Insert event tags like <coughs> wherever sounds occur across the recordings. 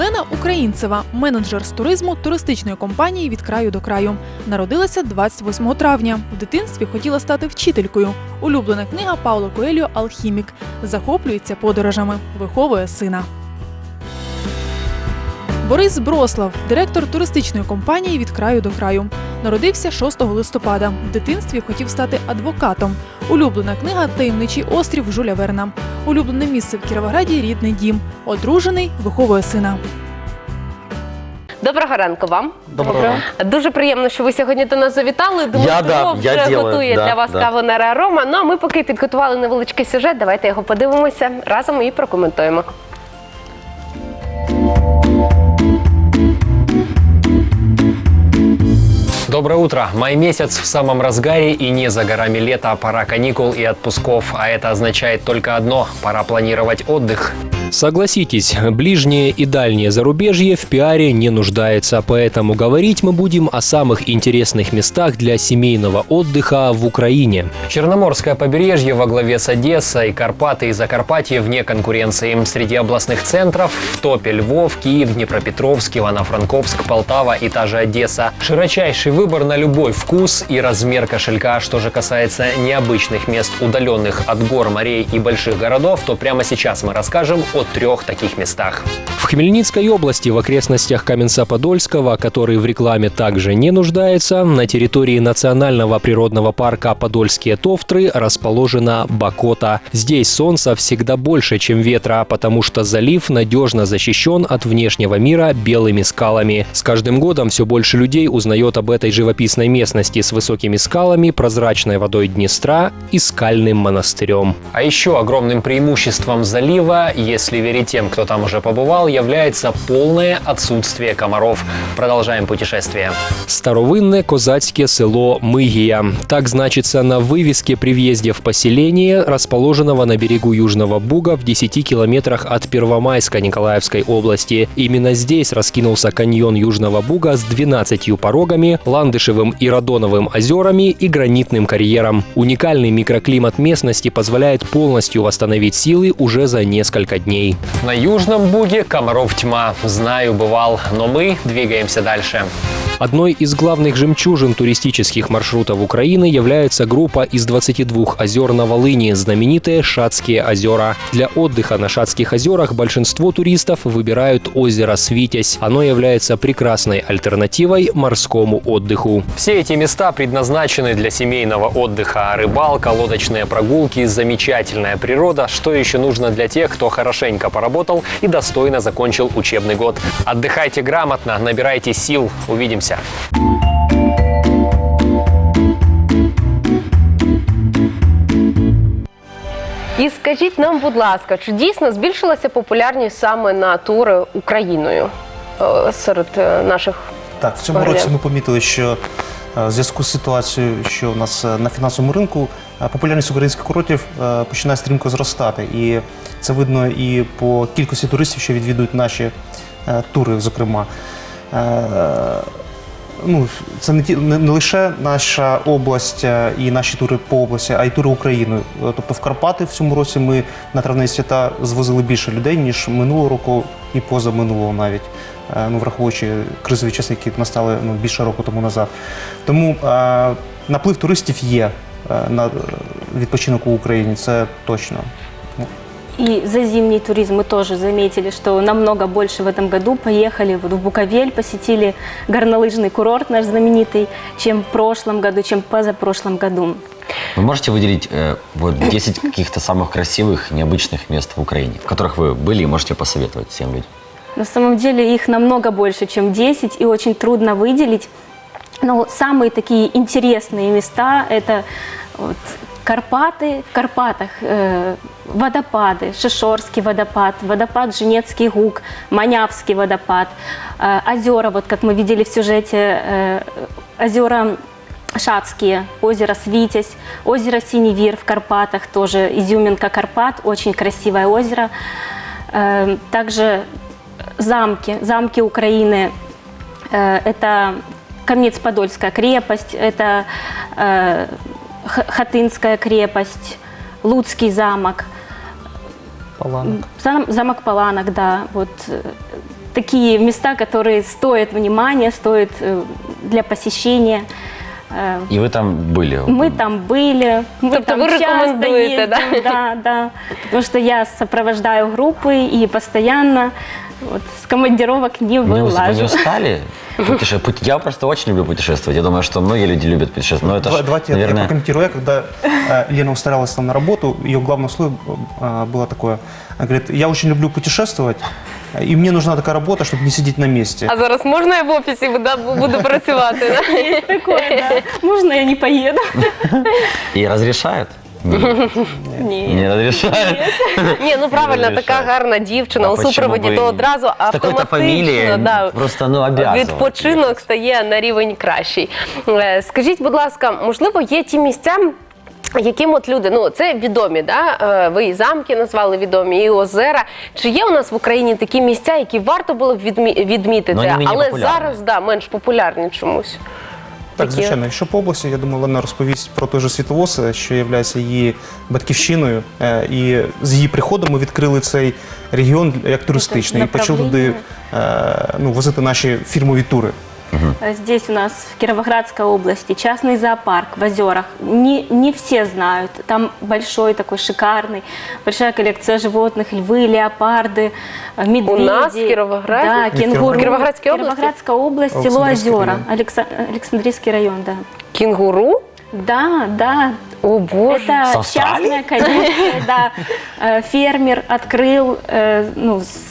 Олена Українцева, менеджер з туризму туристичної компанії від краю до краю. Народилася 28 травня. В дитинстві хотіла стати вчителькою. Улюблена книга Пауло Коельо Алхімік. Захоплюється подорожами, виховує сина. Борис Брослав, директор туристичної компанії від краю до краю. Народився 6 листопада. В дитинстві хотів стати адвокатом. Улюблена книга Таємничий острів Жуля Верна. Улюблене місце в Кіровограді рідний дім. Одружений, виховує сина. Доброго ранку вам. Доброго. Дуже приємно, що ви сьогодні до нас завітали. Дмитро Я, да, я вже делаю, готує да, для вас да. каву на арома. Ну а ми поки підготували невеличкий сюжет. Давайте його подивимося разом і прокоментуємо. Доброе утро. Май месяц в самом разгаре и не за горами лета, пора каникул и отпусков. А это означает только одно – пора планировать отдых. Согласитесь, ближнее и дальнее зарубежье в пиаре не нуждается, поэтому говорить мы будем о самых интересных местах для семейного отдыха в Украине. Черноморское побережье во главе с Одессой, Карпаты и Закарпатье вне конкуренции. Среди областных центров в топе Львов, Киев, Днепропетровск, Ивано-Франковск, Полтава и та же Одесса. Широчайший выбор на любой вкус и размер кошелька. Что же касается необычных мест, удаленных от гор, морей и больших городов, то прямо сейчас мы расскажем о трех таких местах. В Хмельницкой области, в окрестностях Каменца-Подольского, который в рекламе также не нуждается, на территории национального природного парка Подольские Товтры расположена Бакота. Здесь солнца всегда больше, чем ветра, потому что залив надежно защищен от внешнего мира белыми скалами. С каждым годом все больше людей узнает об этой живописной местности с высокими скалами, прозрачной водой Днестра и скальным монастырем. А еще огромным преимуществом залива, если верить тем, кто там уже побывал, является полное отсутствие комаров. Продолжаем путешествие. Старовинне козацьке село Мигія. Так значится на вывеске при въезде в поселение, расположенного на берегу Южного Буга в 10 километрах от Первомайска Николаевской области. Именно здесь раскинулся каньон Южного Буга с 12 порогами, Ландышевым и Радоновым озерами и гранитным карьером. Уникальный микроклимат местности позволяет полностью восстановить силы уже за несколько дней. На Южном Буге комаров тьма. Знаю, бывал, но мы двигаемся дальше. Одной из главных жемчужин туристических маршрутов Украины является группа из 22 озер на Волыни, знаменитые Шацкие озера. Для отдыха на Шацких озерах большинство туристов выбирают озеро Свитязь. Оно является прекрасной альтернативой морскому отдыху. Все эти места предназначены для семейного отдыха. Рыбалка, лодочные прогулки, замечательная природа. Что еще нужно для тех, кто хорошенько поработал и достойно закончил учебный год. Отдыхайте грамотно, набирайте сил. Увидимся. І скажіть нам, будь ласка, чи дійсно збільшилася популярність саме на тури Україною е, серед е, наших Так, в цьому Варіант. році ми помітили, що е, в зв'язку з ситуацією, що у нас на фінансовому ринку популярність українських курортів починає стрімко зростати. І це видно і по кількості туристів, що відвідують наші тури, зокрема. Ну, це не, ті, не, не лише наша область е, і наші тури по області, а й тури Україною. Е, Тобто в Карпати в цьому році ми на травневі свята звозили більше людей, ніж минулого року і позаминулого навіть. Е, Ну, враховуючи кризові часи, які настали ну, більше року тому назад. Тому е, наплив туристів є на відпочинок у Україні, це точно. И за зимний туризм мы тоже заметили, что намного больше в этом году поехали в Буковель, посетили горнолыжный курорт наш знаменитый, чем в прошлом году, чем позапрошлом году. Вы можете выделить э, вот 10 <coughs> каких-то самых красивых, необычных мест в Украине, в которых вы были и можете посоветовать всем людям? На самом деле их намного больше, чем 10, и очень трудно выделить. Но самые такие интересные места – это вот Карпаты, в Карпатах э, водопады, Шишорский водопад, водопад Женецкий гук, Манявский водопад, э, озера, вот как мы видели в сюжете, э, озера Шацкие, озеро Свитязь, озеро Синевир в Карпатах, тоже изюминка Карпат, очень красивое озеро. Э, Также замки, замки Украины, э, это Камнец-Подольская крепость, это э, Хатынская крепость, Луцкий замок, Паланок. зам- замок Паланок, да, вот. э, такие места, которые стоят внимания, стоят э, для посещения. Э, И вы там были? Мы там были, мы Тобто там ви часто рекомендуєте, да? ездим, да, да, потому что я сопровождаю группы и постоянно Вот, с командировок не ус- вы не вылажу. устали? Путеше- пут- Я просто очень люблю путешествовать. Я думаю, что многие люди любят путешествовать. Но это ж, Давайте я наверное... прокомментирую. Я, когда э, Лена устраивалась там на работу, ее главное условие э, было такое. Она говорит, я очень люблю путешествовать, и мне нужна такая работа, чтобы не сидеть на месте. А зараз можна я в офісі буду, буду працювати? да? Есть такое, да. Можно я не поеду? И разрешают? Нет. не разрешают. Ні, ну правильно, Розрішають. така гарна дівчина А у почему супроводі, то одразу автоматично да, просто, ну, відпочинок стає на рівень кращий. Е, Скажіть, будь ласка, можливо, є ті місця. Яким от люди, ну це відомі, да? Е, ви і замки назвали відомі, і озера. Чи є у нас в Україні такі місця, які варто було б відмі- відмітити, Ну, вони мені але популярні. зараз да, менш популярні чомусь? Так, Такі. звичайно. Якщо по області, я думаю, Лена розповість про той же світовоз, що є її батьківщиною. Е, І з її приходом ми відкрили цей регіон як туристичний і почали туди е, ну, возити наші фірмові тури. А Здесь у нас в Кировоградской области частный зоопарк в озерах. Не, не все знают. Там большой такой шикарный, большая коллекция животных, львы, леопарды, э, медведи. У нас в Кировограде? Да, В кенгуру. Кировоградской области? Кировоградская область, село Александрийский Озера, район. Алекса- Александрийский район, да. Кінгуру? Да, да. О Боже. Это С Австралии? частная коллекция, да. Э, Фермер открыл, э, ну, с-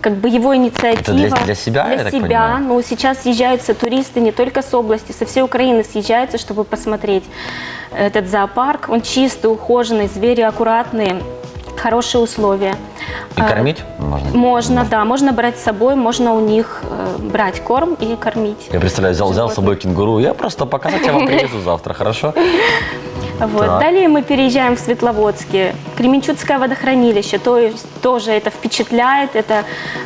как бы его инициатива. Это для- для себя, я Для так себя. понимаю? Ну, сейчас съезжаются туристы не только с области, со всей Украины съезжаются, чтобы посмотреть этот зоопарк. Он чистый, ухоженный, звери аккуратные, хорошие условия. И А, кормить можно? Можно, да, можно брать с собой, можно у них э, брать корм и кормить. Я представляю, взял, взял с собой кенгуру. Я просто показать, я вам привезу завтра, хорошо? <laughs> Вот. Так. Далее мы переезжаем в Светловодске. Кременчуцкое водохранилище, то есть тоже это впечатляет, это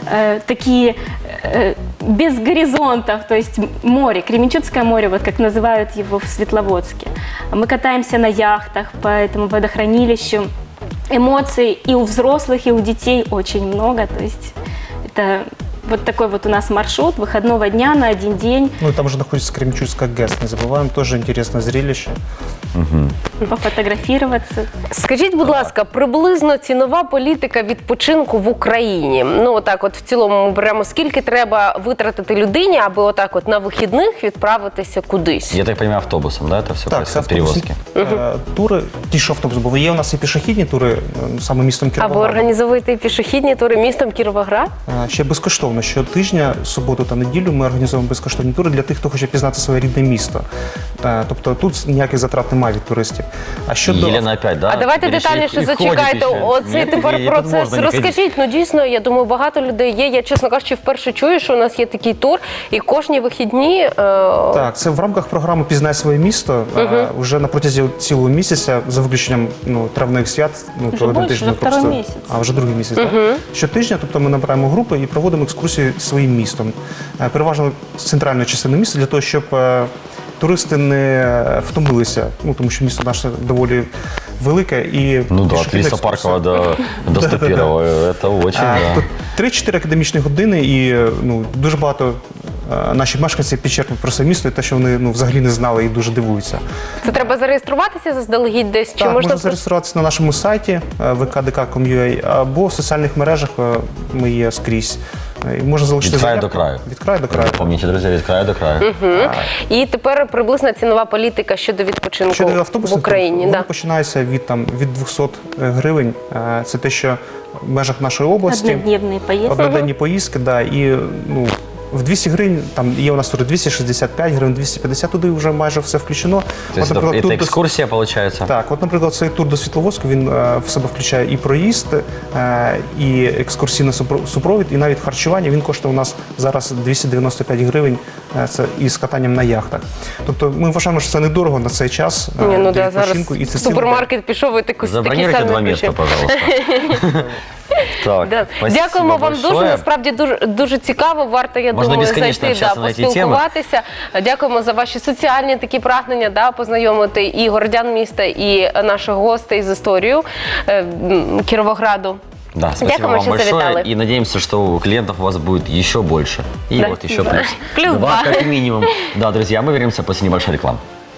э, такие э, без горизонтов, то есть море, Кременчуцкое море, вот как называют его в Светловодске. Мы катаемся на яхтах по этому водохранилищу. Эмоций и у взрослых, и у детей очень много, то есть это вот такой вот у нас маршрут выходного дня на один день, Ну и там же находится Кремчурская ГЭС, не забываем, тоже интересное зрелище. пофотографироваться. Скажіть, будь ласка, приблизно цінова політика відпочинку в Україні. Ну отак, от в цілому ми беремо скільки треба витратити людині, аби отак, от на вихідних відправитися кудись. Я так понимаю, автобусом, да, это все Так, це происходит, автобусні перевозки? е, тури, ті, що автобус були. Є у нас і пішохідні тури, е, саме містом Або Кіровоград. організовуєте пішохідні тури містом Кіровоград. Е, Ще безкоштовно. Щотижня, суботу та неділю ми організовуємо безкоштовні тури для тих, хто хоче пізнати своє рідне місто. Е, Тобто тут ніяких затрат немає від туристів. А щодо Елена опять, да? А давайте детальніше зачекайте. Оцей тепер процес. Розкажіть, ну дійсно, я думаю, багато людей є. Я чесно кажучи, вперше чую, що у нас є такий тур, і кожні вихідні. е, Так, це в рамках програми Пізнай своє місто. Е, Вже на протязі цілого місяця, за виключенням ну, травних свят, ну Вже то один більше, тиждень вже просто- второй місяць. А вже другий місяць. так? Щотижня, тобто ми набираємо групи і проводимо екскурсії своїм містом. Е, Переважно з центральної частини міста для того, щоб е, туристи не втомилися. Ну тому що місто наше доволі велике і Ну да, от пішохідна до, <laughs> до Да-да-да. Очень, да. тут 3-4 академічні години, і ну, дуже багато е, наші мешканці підчеркнуть про це місто і те, що вони ну, взагалі не знали і дуже дивуються. Це треба зареєструватися заздалегідь десь? Чи так, можна, можна зареєструватися на нашому сайті е, vkdk.com.ua або в соціальних мережах е, ми є скрізь. Е, і Можна залишити Від краю заявку. до краю. Від краю до краю. Помните, друзі, від краю до краю. І тепер приблизна цінова політика щодо відпочинку Щодо в Україні. вони Да. починаються від, там, від 200 гривень. Е, Це те, що в межах нашої області. Однодневные поездки. Одноденні поїздки, да, і ну, в 200 гривень, там є у нас тури 265 гривень, 250, туди вже майже все включено. То есть это, наприклад, это тур до- экскурсия получается? Так, от, наприклад, цей тур до Світловодську, він е, в себе включає і проїзд, е, і екскурсійний супро- супровід, і навіть харчування. Він коштує у нас зараз 295 гривень, е, це із катанням на яхтах. Тобто ми вважаємо, що це недорого на цей час е, Ні, ну для да, зараз відпочинку, і це в цілий супермаркет пішов і таку такі Забронируйте самі два места, ключі. пожалуйста. <laughs> Так, Да. спасибо Дякуємо вам дуже. Насправді дуже дуже цікаво. Варто я Можна думаю безконечно зайти да, общатися на ці теми. поспілкуватися. Дякуємо за ваші соціальні такі прагнення, да, познайомити і городян міста, і наших гостей з історією е, м, Кіровограду. Да, спасибо Дякуємо, вам що большое. завітали. И надеемся, что у клиентов у вас будет еще больше. И Да. вот еще плюс. Плюс два. как минимум. Да, друзья, мы вернемся после небольшой рекламы.